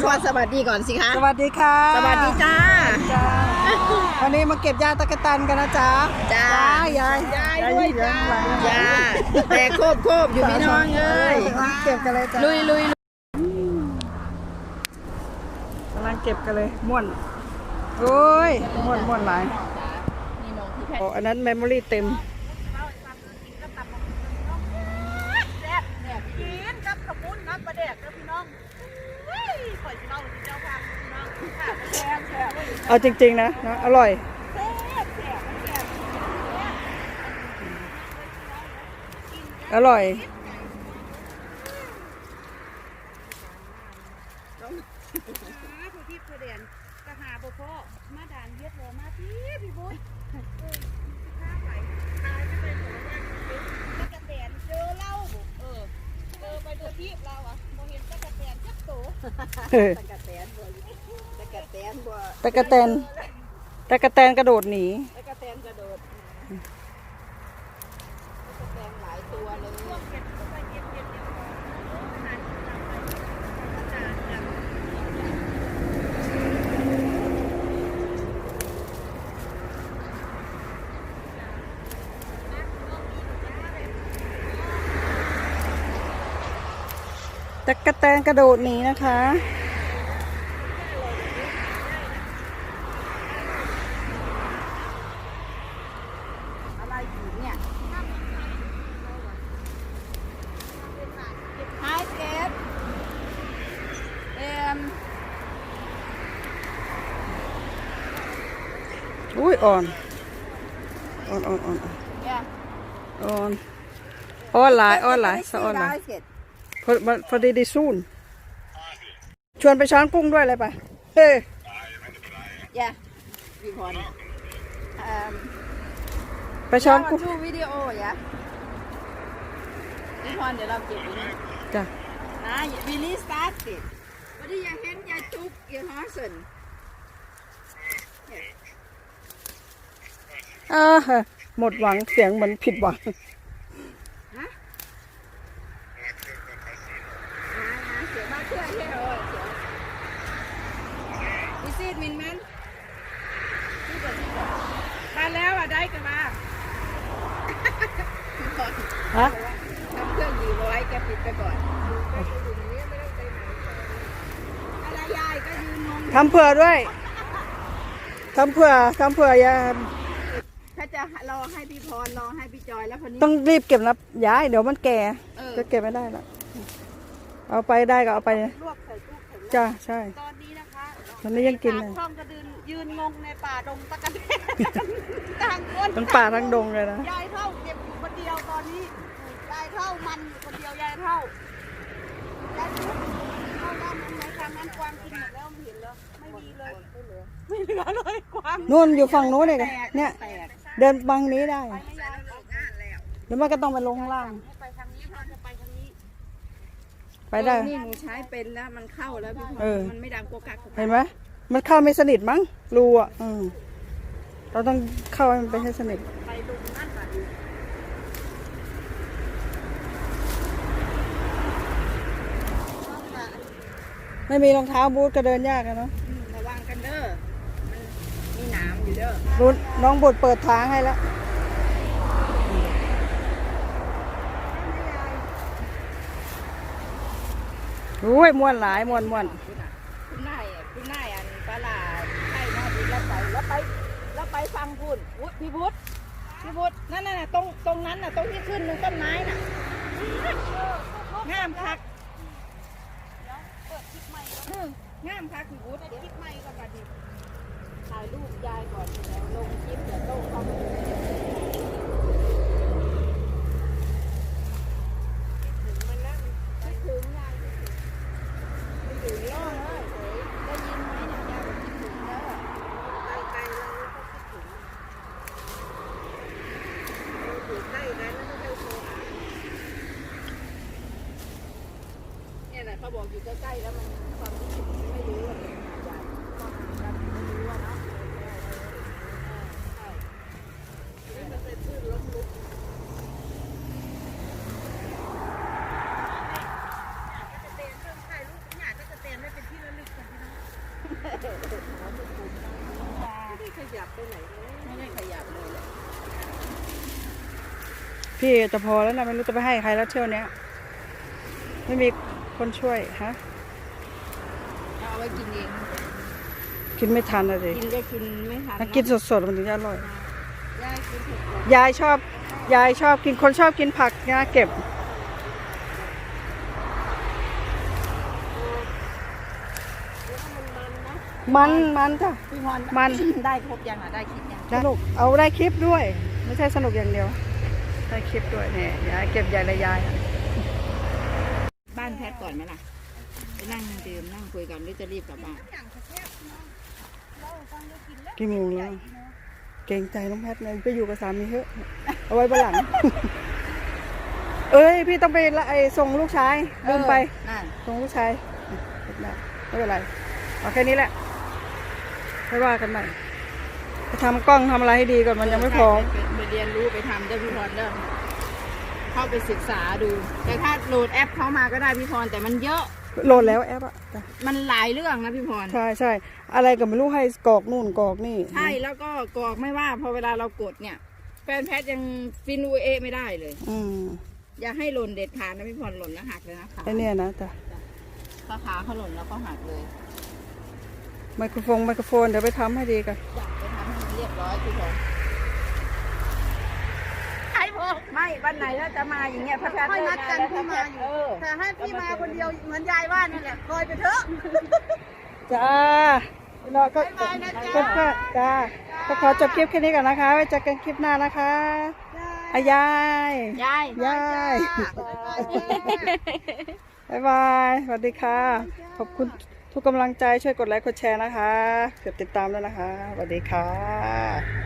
พี่พรสวัสดีก่อนสิคะสวัสดีค่ะ สวัสดีจ้าจ้า วันนี้มาเก็บยาตะกะตันกันนะจ๊ะจ้ายายยายด้วยจ้าหลังจ้าแต่โคบโคบอยู่พี่น้องเอ้ยเก็บกันเลยจ้ะลุยลุยลุยกำลังเก็บกันเลยม่วนโอ้ยม่วนม่วนหลายนี่น้องที่แพทโอ้อันนั้นเมมโมรี่เต็ม แซ่บแซ่บกินกับขมุนน้ำปลาแดกเด้อพี่น้องเฮ้ยข่อยพี่น้องเจ้าค่ะพี่น้องค่ะแซ่บแซ่บ เอาจริง ๆ นะนะอร่อยแซ่บแซ่บแซ่บอร่อยผู้ที่ผู้เด่นกระหาบ่พอมาด่านเฮ็ดเลยมาพี่พี่บุญเออข้าไปตายไม่เป็นหัวว่าตะกะแตนเจอเหล้าบ่เออเจอไปดูที่เราอะบ่เห็นตะกะแตนจักโต ตะกะแตนตะกะแตนกระโดดหนีตะกะแตนกระโดดตะกะแตนหลายตัวเลยเก็บเข้าไปเก็บเก็บเก็บอาหารที่เราไปอาจารย์กันตะกะแตนกระโดดหนีนะคะ อะไรอยู่เนี่ยไฮเกตเอ็มอุ้ยอ่อนอ่อนอ่อนอ่อนอ่อนเนี่ยอ่อนอ่อนหลายอ่อนหลายสะอ่อนหลายเสร็จพอพอพอดีดีซูนชวนไปช้อนกุ้งด้วยเลยปะเฮ้ย Yeah, we won. Um, ไปช้อน now กุ้ง two video, yeah. We won เดี๋ยวเราเก็บไว้นี่จ้ะ นะวิลลี่สตาร์ทติด วันนี้ยังเห็นยายจุกยายฮอสันอ่าฮะหมดหวังเสียงเหมือนผิดหวังฮะนะนะเสียงมากเชื่อเชื่อเออเสียงดิซีดมินแมนที่ก่อนที่ก่อนมาแล้วอะได้กันมาก่อนฮะทำเครื่องยืมเอาไว้แกปิดไปก่อนอะไรยายก็ยืนงง ทำเผื่อด้วยทำเผื่อทำเผื่ออย่าถ้าจะรอให้พี่พรรอให้พี่จอยแล้วคนนี้ ต้องรีบเก็บนะย้ายเดี๋ยวมันแก่ เออ จะเก็บไม่ได้ละเอาไปได้ก็เอาไปลวกใส่ตู้ถึงจ้าใช่ ตอนนี้นะคะตอนนี้ยังกินเลยช่องกระดืนยืนงงในป่าดงตะกันต่างคนทั้งป่าทั้งดงเลยนะยายเท่าเก็บอยู่คนเดียวตอนนี้ยายเท่ามันอยู่คนเดียวยายเท่ายายทุกเข้าด้านนั้นไหมทางนั้นกวางกินหมดแล้วไม่เห็นแล้ว ไม่มีเลยไม่เหลือเลยกวางนู่นอยู่ฝั่งนู้นเลยเนี่ยแตกเดินบังนี้ได้ไม่ยายออกงานแล้วแล้วมันก็ต้องไปลงข้างล่างให้ไปทางนี้พ่อจะไปทางนี้ ไปได้ นี่หนูใช้เป็นแล้วมันเข้าแล้วพี่พเอรอมันไม่ดังโกกักโกกักเห็นไหมมันเข้าไม่สนิทมั้งรูอะอืมเราต้องเข้าให้มันไปให้สนิทไปลงนั่นน่ะไม่มีรองเท้าบูทก็เดินยากอะเนาะ อืมระวังกันเด้อมันมี หนามอยู่เด้อบูทน้องบดเปิดทางให้แล้วอุ้ยม่วนหลายม่วนม่วนคุณนายอะคุณนายอันปลาลาใช่เนาะที่เราไปแล้วไปแล้วไปฟังพูดอุ๊ยพี่พุทธพี่พุทธนั่นน่ะตรงตรงนั้นน่ะตรงที่ขึ้นตรงต้นไม้น่ะงามคักเปิดคลิปใหม่ก่อนอืมงามคักพี่พุทธเปิดคลิปใหม่ก่อนบัดนี้ ถ่ายรูปยายก่อนเดี๋ยวลงคลิปเดี๋ยวโต้เข้ามาดูถึงมันแล้วคิดถึงยายคิดถึงคิดถึงย่อเลยเฮ้ยได้ยินไหมเนี่ยยายบอกคิดถึงแล้วอะไปไกลเราก็คิดถึงเราอยู่ใกล้กันแล้วก็ได้โทรหาเนี่ยแหละเขาบอกอยู่ใกล้ๆแล้วมันความรู้สึกมันไม่รู้ว่าเป็นยังไงยายก็ห่างกันไม่รู้ว่าเนาะเออใช่ นี่มันเป็นพืชล้มลุกอยากจะเตนเรื่องถ่ายรูปอยากจะเตนไม่เป็นที่ระลึกข ไม่ได้ขยับไปไหนเลย ไม่ได้ขยับเลยแหละ พี่จะพอแล้วนะไม่รู้จะไปให้ใครแล้วเที่ยวเนี้ยไม่มีคนช่วยฮะเอาไว้กินเองกินไม่ทันอะสิกินก็กินไม่ทันถ้ากินสดๆมันถึงจะอร่อยย่ากินถูกกว่ายายชอบยายชอบกินคนชอบกินผักนะเก็บมันมันจ้ะพี่พรมันได้ครบยังอะได้คิดยังสนุกเอาได้คลิปด้วย ไม่ใช่สนุกอย่างเดียว ได้คลิปด้วยเนี่ยยายเก็บยายละยายอะบ้านแพทย์ก่อนไหมล่ะ ไปนั่งดื่มนั่งคุยกันหรือจะรีบกลับบ้านอย่างกระแทกเนาะเราฟังได้กินแล้วกี่โมงแล้วเกรงใจน้องแพทย์นะไปอยู่กับสามีเถอะเอาไว้บนหลัง เอ้ย พี่ต้องไปละไอ้ส่งลูกชายลืมไปนั่นส่งลูกชายได้ไม่เป็นไรเอาแค่นี้แหละไม่ว่ากันใหม่ไปทำกล้องทำอะไรให้ดีก่อนมันยังไม่พร้อม ไปไป เรียนรู้ไปทำเด้อพี่พรเด้อเข้าไปศึกษาดู แต่ถ้าโหลดแอปเขามาก็ได้พี่พรแต่มันเยอะโหลดแล้วแอปอะจ้ะมันหลายเรื่องนะพี่พร ใช่ใช่อะไรก็ไม่รู้ให้กรอกนู่นกรอกนี่ ใช่แล้วก็กรอกไม่ว่าพอเวลาเรากดเนี่ย แฟนแพทย์ยังฟินอูเอไม่ได้เลย อืมอย่าให้หล่นเด็ดขาดนะพี่พรหล่นแล้วหักเลยนะขาไอเนี่ยนะจ้ะถ้าขาเขาหล่นแล้วก็หักเลยไมโครโฟนไมโครโฟนเดี๋ยวไปทำให้ดีกันอยากไปทำให้มันเรียบร้อยพี่พร ไอ้พวกไม่วันไหนถ้าจะมาอย่างเงี้ยพระแพทย์ค่อยนัดกันพี่มาอเอยู่อแต่ให้พี่มาคนเดียวเหมือนยายว่านั่นแหละคอยไปเถอะจ้าเราก็บ๊ายบายนะจ๊ะก็ก็จ้าก็ขอจบคลิปแค่นี้ก่อนนะคะไว้เจอกันคลิปหน้านะคะอายายยายยายบ๊ายบายจ้าบ๊ายบายสวัสดีค่ะ ขอบคุณทุกกำลังใจช่วยกดไลค์กดแชร์นะคะกดติดตามด้วยนะคะสวัสดีค่ะ